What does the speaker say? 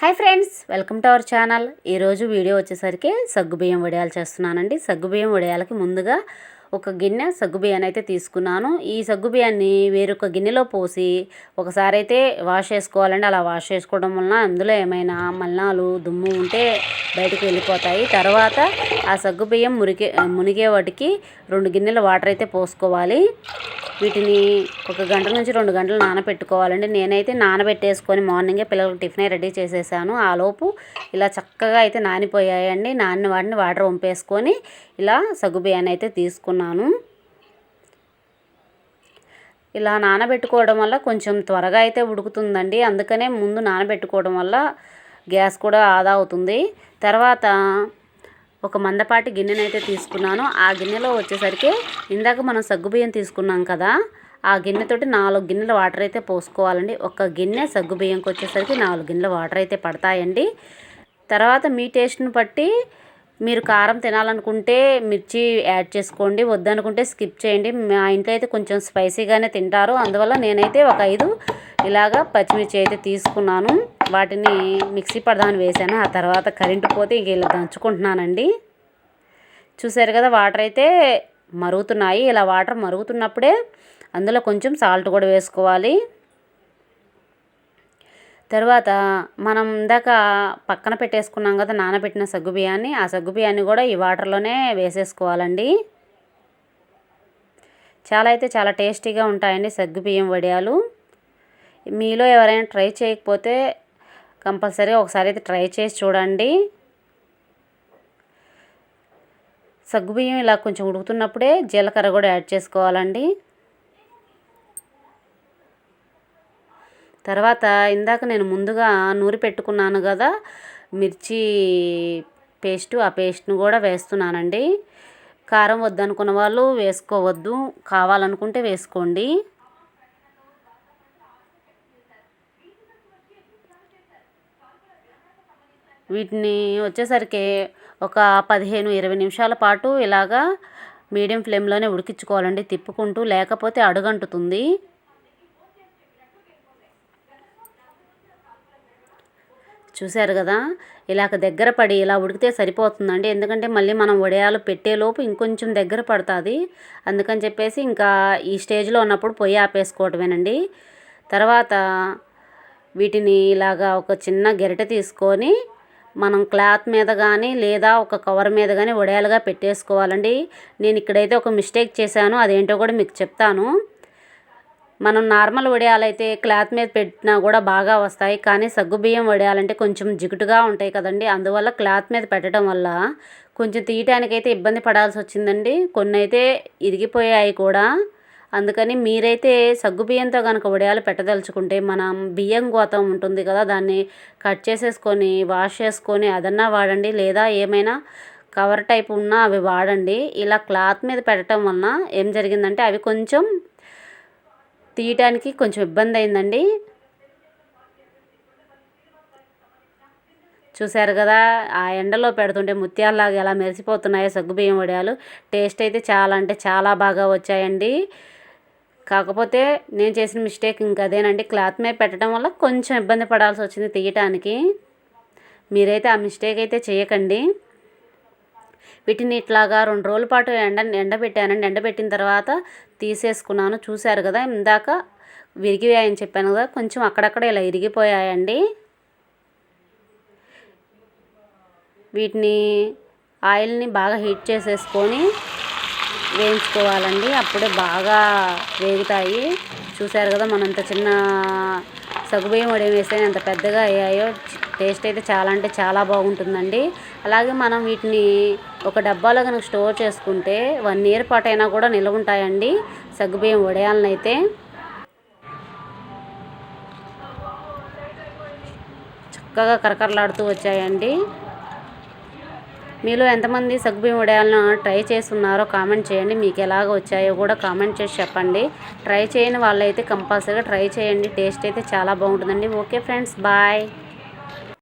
Hi friends welcome to our channel. ఈరోజు video వచ్చేసరికి సగ్గుబియ్యం వడియాలు చేస్తున్నానండి. సగ్గుబియ్యం వడియాలకి ముందుగా ఒక గిన్నె సగ్గుబియ్యాన్ని అయితే తీసుకున్నాను. ఈ సగ్గుబియ్యాన్ని వేరొక గిన్నెలో పోసి ఒకసారి అయితే వాష్ చేసుకోవాలండి. అలా వాష్ చేసుకోవడం వలన అందులో ఏమైనా మల్నాలు దుమ్ము ఉంటే బయటకు వెళ్ళిపోతాయి. తర్వాత ఆ సగ్గుబియ్యం మురిగే మునిగే వాటికి రెండు గిన్నెల వాటర్ అయితే పోసుకోవాలి. వీటిని ఒక గంట నుంచి రెండు గంటలు నానబెట్టుకోవాలండి. నేనైతే నానబెట్టేసుకొని మార్నింగే పిల్లలకు టిఫిన్ రెడీ చేసేసాను. ఆలోపు ఇలా చక్కగా అయితే నానిపోయాయండి. నానిన వాటిని వాటర్ వంపేసుకొని ఇలా సగ్గుబియ్యాన్ని అయితే తీసుకున్నాను. ఇలా నానబెట్టుకోవడం వల్ల కొంచెం త్వరగా అయితే ఉడుకుతుందండి. అందుకనే ముందు నానబెట్టుకోవడం వల్ల గ్యాస్ కూడా ఆదా అవుతుంది. తర్వాత ఒక మందపాటి గిన్నెనైతే తీసుకున్నాను. ఆ గిన్నెలో వచ్చేసరికి ఇందాక మనం సగ్గుబియ్యం తీసుకున్నాం కదా ఆ గిన్నెతోటి నాలుగు గిన్నెల వాటర్ అయితే పోసుకోవాలండి. ఒక గిన్నె సగ్గుబియ్యంకి వచ్చేసరికి నాలుగు గిన్నెల వాటర్ అయితే పడతాయండి. తర్వాత మీ టేస్ట్ని బట్టి మీరు కారం తినాలనుకుంటే మిర్చి యాడ్ చేసుకోండి. వద్దనుకుంటే స్కిప్ చేయండి. మా ఇంట్లో అయితే కొంచెం స్పైసీగానే తింటారు. అందువల్ల నేనైతే ఒక ఐదు ఇలాగా పచ్చిమిర్చి అయితే తీసుకున్నాను. వాటిని మిక్సీ పడదామని వేసాను ఆ తర్వాత కరెంటు పోతే ఇంక ఇలా దంచుకుంటున్నానండి. చూసారు కదా వాటర్ అయితే మరుగుతున్నాయి. ఇలా వాటర్ మరుగుతున్నప్పుడే అందులో కొంచెం సాల్ట్ కూడా వేసుకోవాలి. తర్వాత మనం ఇందాక పక్కన పెట్టేసుకున్నాం కదా నానబెట్టిన సగ్గు బియ్యాన్ని. ఆ సగ్గు బియ్యాన్ని కూడా ఈ వాటర్లోనే వేసేసుకోవాలండి. చాలా అయితే చాలా టేస్టీగా ఉంటాయండి సగ్గు బియ్యం వడియాలు. మీలో ఎవరైనా ట్రై చేయకపోతే కంపల్సరీ ఒకసారి అయితే ట్రై చేసి చూడండి. సగ్గుబియ్యం ఇలా కొంచెం ఉడుకుతున్నప్పుడే జీలకర్ర కూడా యాడ్ చేసుకోవాలండి. తర్వాత ఇందాక నేను ముందుగా నూరి పెట్టుకున్నాను కదా మిర్చి పేస్టు ఆ పేస్ట్ను కూడా వేస్తున్నానండి. కారం వద్దనుకున్న వాళ్ళు వేసుకోవద్దు కావాలనుకుంటే వేసుకోండి. వీటిని వచ్చేసరికి ఒక పదిహేను ఇరవై నిమిషాల పాటు ఇలాగా మీడియం ఫ్లేమ్లోనే ఉడికించుకోవాలండి. తిప్పుకుంటూ లేకపోతే అడుగంటుతుంది. చూశారు కదా? ఇలాగ దగ్గర పడి ఇలా ఉడికితే సరిపోతుందండి. ఎందుకంటే మళ్ళీ మనం వడియాలు పెట్టేలోపు ఇంకొంచెం దగ్గర పడుతుంది. అందుకని చెప్పేసి ఇంకా ఈ స్టేజ్లో ఉన్నప్పుడు పొయ్యి ఆపేసుకోవటమేనండి. తర్వాత వీటిని ఇలాగా ఒక చిన్న గెరిటె తీసుకొని మనం క్లాత్ మీద కానీ లేదా ఒక కవర్ మీద కానీ వడియాలుగా పెట్టేసుకోవాలండి. నేను ఇక్కడైతే ఒక మిస్టేక్ చేశాను అదేంటో కూడా మీకు చెప్తాను. మనం నార్మల్ వడియాలైతే క్లాత్ మీద పెట్టినా కూడా బాగా వస్తాయి కానీ సగ్గుబియ్యం వడియాలంటే కొంచెం జిగుటుగా ఉంటాయి కదండి. అందువల్ల క్లాత్ మీద పెట్టడం వల్ల కొంచెం తీయటానికైతే ఇబ్బంది పడాల్సి వచ్చిందండి. కొన్ని అయితే ఇరిగిపోయాయి కూడా. అందుకని మీరైతే సగ్గుబియ్యంతో కనుక వడియాలు పెట్టదలుచుకుంటే మనం బియ్యం గోతం ఉంటుంది కదా దాన్ని కట్ చేసేసుకొని వాష్ చేసుకొని అదన్నా వాడండి. లేదా ఏమైనా కవర్ టైప్ ఉన్నా అవి వాడండి. ఇలా క్లాత్ మీద పెట్టడం వలన ఏం జరిగిందంటే అవి కొంచెం తీయటానికి కొంచెం ఇబ్బంది అయిందండి. చూశారు కదా ఆ ఎండలో పెడుతుంటే ముత్యాలలాగా ఎలా మెరిసిపోతున్నాయో సగ్గుబియ్యం వడియాలు. టేస్ట్ అయితే చాలా అంటే చాలా బాగా వచ్చాయండి. కాకపోతే నేను చేసిన మిస్టేక్ ఇంకా అదేనండి. క్లాత్ మీద పెట్టడం వల్ల కొంచెం ఇబ్బంది పడాల్సి వచ్చింది తీయటానికి. మీరైతే ఆ మిస్టేక్ అయితే చేయకండి. వీటిని ఇట్లాగా రెండు రోజుల పాటు ఎండ ఎండబెట్టానండి ఎండబెట్టిన తర్వాత తీసేసుకున్నాను. చూశారు కదా ఇందాక విరిగిపోయాయని చెప్పాను కదా కొంచెం అక్కడక్కడ ఇలా ఇరిగిపోయాయండి వీటిని ఆయిల్ని బాగా హీట్ చేసేసుకొని వేయించుకోవాలండి. అప్పుడే బాగా వేగుతాయి. చూసారు కదా మనంత చిన్న సగుబియ్యం వడి వేస్తే ఎంత పెద్దగా అయ్యాయో టేస్ట్ అయితే చాలా అంటే చాలా బాగుంటుందండి. అలాగే మనం వీటిని ఒక డబ్బాలో కనుక స్టోర్ చేసుకుంటే వన్ ఇయర్ పాటు అయినా కూడా నిల్వ ఉంటాయండి సగ్గుబియ్యం వడయాలనైతే. చక్కగా కరకరలాడుతూ వచ్చాయండి. మీలో ఎంతమంది సగ్గుబియ్యం వడియాలను ట్రై చేస్తున్నారో కామెంట్ చేయండి. మీకు ఎలాగ వచ్చాయో కూడా కామెంట్ చేసి చెప్పండి. ట్రై చేయని వాళ్ళైతే కంపల్సరీగా ట్రై చేయండి. టేస్ట్ అయితే చాలా బాగుంటుందండి. Okay friends bye.